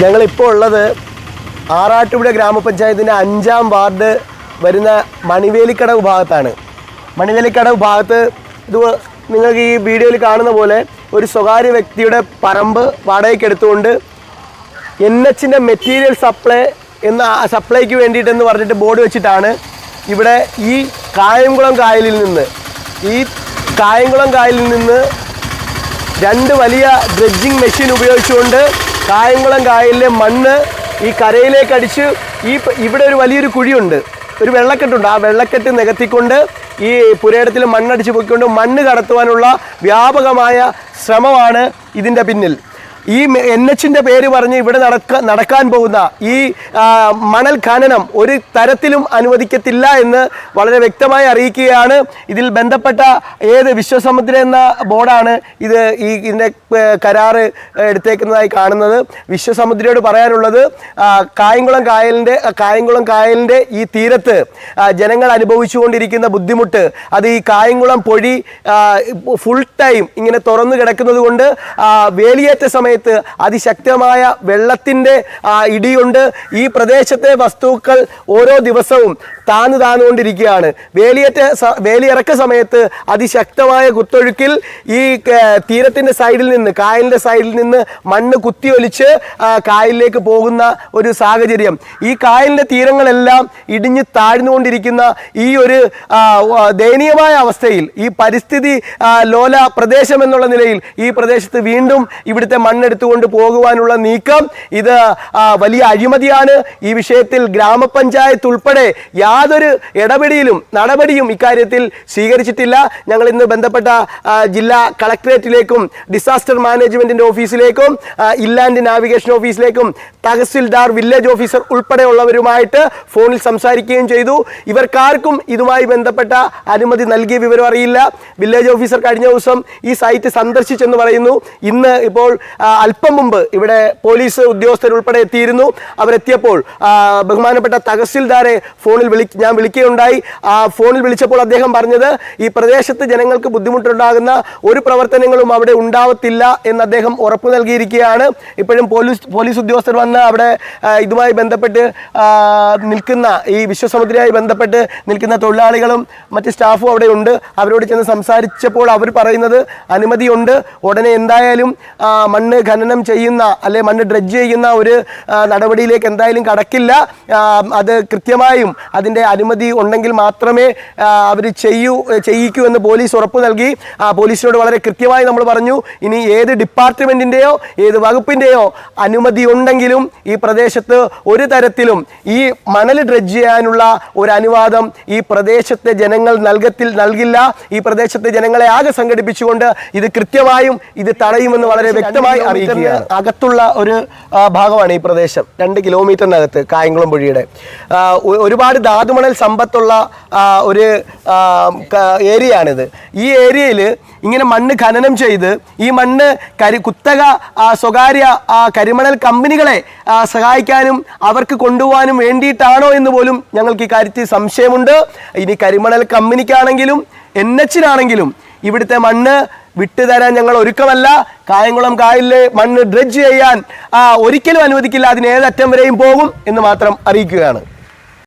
ഞങ്ങളിപ്പോൾ ഉള്ളത് ആറാട്ടുപുഴ ഗ്രാമപഞ്ചായത്തിന്റെ അഞ്ചാം വാർഡ് വരുന്ന മണിവേലിക്കടവ് ഭാഗത്താണ്. മണിവേലിക്കടവ് ഭാഗത്ത് ഇത് നിങ്ങൾക്ക് ഈ വീഡിയോയിൽ കാണുന്ന പോലെ ഒരു സ്വകാര്യ വ്യക്തിയുടെ പറമ്പ് വാടകയ്ക്ക് എടുത്തുകൊണ്ട് എൻ എച്ചിന്റെ മെറ്റീരിയൽ സപ്ലൈ എന്ന സപ്ലൈക്ക് വേണ്ടിയിട്ടെന്ന് പറഞ്ഞിട്ട് ബോർഡ് വെച്ചിട്ടാണ് ഇവിടെ ഈ കായംകുളം കായലിൽ നിന്ന് ഈ കായംകുളം കായലിൽ നിന്ന് രണ്ട് വലിയ ഡ്രഡ്ജിങ് മെഷീൻ ഉപയോഗിച്ചുകൊണ്ട് കായംകുളം കായലിലെ മണ്ണ് ഈ കരയിലേക്ക് അടിച്ച് ഈ ഇവിടെ ഒരു വലിയൊരു കുഴിയുണ്ട്. ഒരു വെള്ളക്കെട്ടുണ്ട്. ആ വെള്ളക്കെട്ട് നികത്തിക്കൊണ്ട് ഈ പുരയിടത്തിൽ മണ്ണടിച്ച് പൊയ്ക്കൊണ്ട് മണ്ണ് കടത്തുവാനുള്ള വ്യാപകമായ ശ്രമമാണ് ഇതിന്റെ പിന്നിൽ. ഈ എൻ എച്ചിന്റെ പേര് പറഞ്ഞ് ഇവിടെ നടക്ക നടക്കാൻ പോകുന്ന ഈ മണൽ ഖനനം ഒരു തരത്തിലും അനുവദിക്കത്തില്ല എന്ന് വളരെ വ്യക്തമായി അറിയിക്കുകയാണ്. ഇതിൽ ബന്ധപ്പെട്ട ഏത് വിശ്വസമുദ്ര എന്ന ബോർഡാണ് ഇത് ഈ ഇതിന്റെ കരാറ് എടുത്തേക്കുന്നതായി കാണുന്നത്. വിശ്വസമുദ്രയോട് പറയാനുള്ളത് കായംകുളം കായലിന്റെ കായംകുളം കായലിന്റെ ഈ തീരത്ത് ജനങ്ങൾ അനുഭവിച്ചുകൊണ്ടിരിക്കുന്ന ബുദ്ധിമുട്ട് അത് ഈ കായംകുളം പൊഴി ഫുൾ ടൈം ഇങ്ങനെ തുറന്നു കിടക്കുന്നത് കൊണ്ട് വേലിയേറ്റ സമയത്ത് അതിശക്തമായ വെള്ളത്തിന്റെ ഇടിയുണ്ട്. ഈ പ്രദേശത്തെ വസ്തുക്കൾ ഓരോ ദിവസവും താന്നു താന്നുകൊണ്ടിരിക്കുകയാണ്. വേലിയേറ്റ വേലിയിറക്ക സമയത്ത് അതിശക്തമായ കുത്തൊഴുക്കിൽ ഈ തീരത്തിന്റെ സൈഡിൽ നിന്ന് കായലിന്റെ സൈഡിൽ നിന്ന് മണ്ണ് കുത്തിയൊലിച്ച് കായലിലേക്ക് പോകുന്ന ഒരു സാഹചര്യം. ഈ കായലിന്റെ തീരങ്ങളെല്ലാം ഇടിഞ്ഞ് താഴ്ന്നുകൊണ്ടിരിക്കുന്ന ഈ ഒരു ദയനീയമായ അവസ്ഥയിൽ ഈ പരിസ്ഥിതി ലോല പ്രദേശം എന്നുള്ള നിലയിൽ ഈ പ്രദേശത്ത് വീണ്ടും ഇവിടുത്തെ മണ്ണെടുത്തുകൊണ്ട് പോകുവാനുള്ള നീക്കം. ഇത് വലിയ അഴിമതിയാണ്. ഈ വിഷയത്തിൽ ഗ്രാമപഞ്ചായത്ത് ഉൾപ്പെടെ യാതൊരു ഇടപെടിയിലും നടപടിയും ഇക്കാര്യത്തിൽ സ്വീകരിച്ചിട്ടില്ല. ഞങ്ങൾ ഇന്ന് ബന്ധപ്പെട്ട ജില്ലാ കളക്ടറേറ്റിലേക്കും ഡിസാസ്റ്റർ മാനേജ്മെന്റിന്റെ ഓഫീസിലേക്കും ഇല്ലാൻഡ് നാവിഗേഷൻ ഓഫീസിലേക്കും തഹസിൽദാർ വില്ലേജ് ഓഫീസർ ഉൾപ്പെടെയുള്ളവരുമായിട്ട് ഫോണിൽ സംസാരിക്കുകയും ചെയ്തു. ഇവർക്കാർക്കും ഇതുമായി ബന്ധപ്പെട്ട അനുമതി നൽകിയ വിവരം അറിയില്ല. വില്ലേജ് ഓഫീസർ കഴിഞ്ഞ ദിവസം ഈ സൈറ്റ് സന്ദർശിച്ചെന്ന് പറയുന്നു. ഇന്ന് ഇപ്പോൾ അല്പം മുമ്പ് ഇവിടെ പോലീസ് ഉദ്യോഗസ്ഥരുൾപ്പെടെ എത്തിയിരുന്നു. അവരെത്തിയപ്പോൾ ബഹുമാനപ്പെട്ട തഹസിൽദാരെ ഫോണിൽ വിളി ഞാൻ വിളിക്കുകയുണ്ടായി. ആ ഫോണിൽ വിളിച്ചപ്പോൾ അദ്ദേഹം പറഞ്ഞത് ഈ പ്രദേശത്ത് ജനങ്ങൾക്ക് ബുദ്ധിമുട്ടുണ്ടാകുന്ന ഒരു പ്രവർത്തനങ്ങളും അവിടെ ഉണ്ടാവത്തില്ല എന്ന് അദ്ദേഹം ഉറപ്പു നൽകിയിരിക്കുകയാണ്. ഇപ്പോഴും പോലീസ് പോലീസ് ഉദ്യോഗസ്ഥർ വന്ന് അവിടെ ഇതുമായി ബന്ധപ്പെട്ട് നിൽക്കുന്ന ഈ വിശ്വസമുദ്രയുമായി ബന്ധപ്പെട്ട് നിൽക്കുന്ന തൊഴിലാളികളും മറ്റ് സ്റ്റാഫും അവിടെ ഉണ്ട്. അവരോട് ചെന്ന് സംസാരിച്ചപ്പോൾ അവർ പറയുന്നത് അനുമതിയുണ്ട്. ഉടനെ എന്തായാലും മണ്ണ് ഖനനം ചെയ്യുന്ന അല്ലെ മണ്ണ് ഡ്രഡ്ജ് ചെയ്യുന്ന ഒരു നടപടിയിലേക്ക് എന്തായാലും കടക്കില്ല. അത് കൃത്യമായും അതിന്റെ അനുമതി ഉണ്ടെങ്കിൽ മാത്രമേ അവർ ചെയ്യൂ ചെയ്യിക്കൂ എന്ന് പോലീസ് ഉറപ്പ് നൽകി. ആ പോലീസിനോട് വളരെ കൃത്യമായി നമ്മൾ പറഞ്ഞു. ഇനി ഏത് ഡിപ്പാർട്ട്മെന്റിന്റെയോ ഏത് വകുപ്പിന്റെയോ അനുമതി ഉണ്ടെങ്കിലും ഈ പ്രദേശത്ത് ഒരു തരത്തിലും ഈ മണൽ ഡ്രഡ്ജ് ചെയ്യാനുള്ള ഒരു അനുവാദം ഈ പ്രദേശത്തെ ജനങ്ങൾ നൽകത്തിൽ നൽകില്ല. ഈ പ്രദേശത്തെ ജനങ്ങളെ ആകെ സംഘടിപ്പിച്ചുകൊണ്ട് ഇത് കൃത്യമായും ഇത് തടയുമെന്ന് വളരെ വ്യക്തമായി അറിയിക്കുകയാണ്. അകത്തുള്ള ഒരു ഭാഗമാണ് ഈ പ്രദേശം. രണ്ട് കിലോമീറ്ററിനകത്ത് കായംകുളം പുഴയുടെ. ഒരുപാട് ധാതുമണൽ സമ്പത്തുള്ള ഒരു ഏരിയ ആണിത് ഏരിയയാണിത്. ഈ ഏരിയയിൽ ഇങ്ങനെ മണ്ണ് ഖനനം ചെയ്ത് ഈ മണ്ണ് കരി കുത്തക സ്വകാര്യ കരിമണൽ കമ്പനികളെ സഹായിക്കാനും അവർക്ക് കൊണ്ടുപോകാനും വേണ്ടിയിട്ടാണോ എന്ന് പോലും ഞങ്ങൾക്ക് ഈ കാര്യത്തിൽ സംശയമുണ്ട്. ഇനി കരിമണൽ കമ്പനിക്കാണെങ്കിലും എൻ എച്ചിനാണെങ്കിലും ഇവിടുത്തെ മണ്ണ് വിട്ടുതരാൻ ഞങ്ങൾ ഒരുക്കമല്ല. കായംകുളം കായലിലെ മണ്ണ് ഡ്രഡ്ജ് ചെയ്യാൻ ഒരിക്കലും അനുവദിക്കില്ല. അതിന് ഏതറ്റം വരെയും പോകും എന്ന് മാത്രം അറിയിക്കുകയാണ്.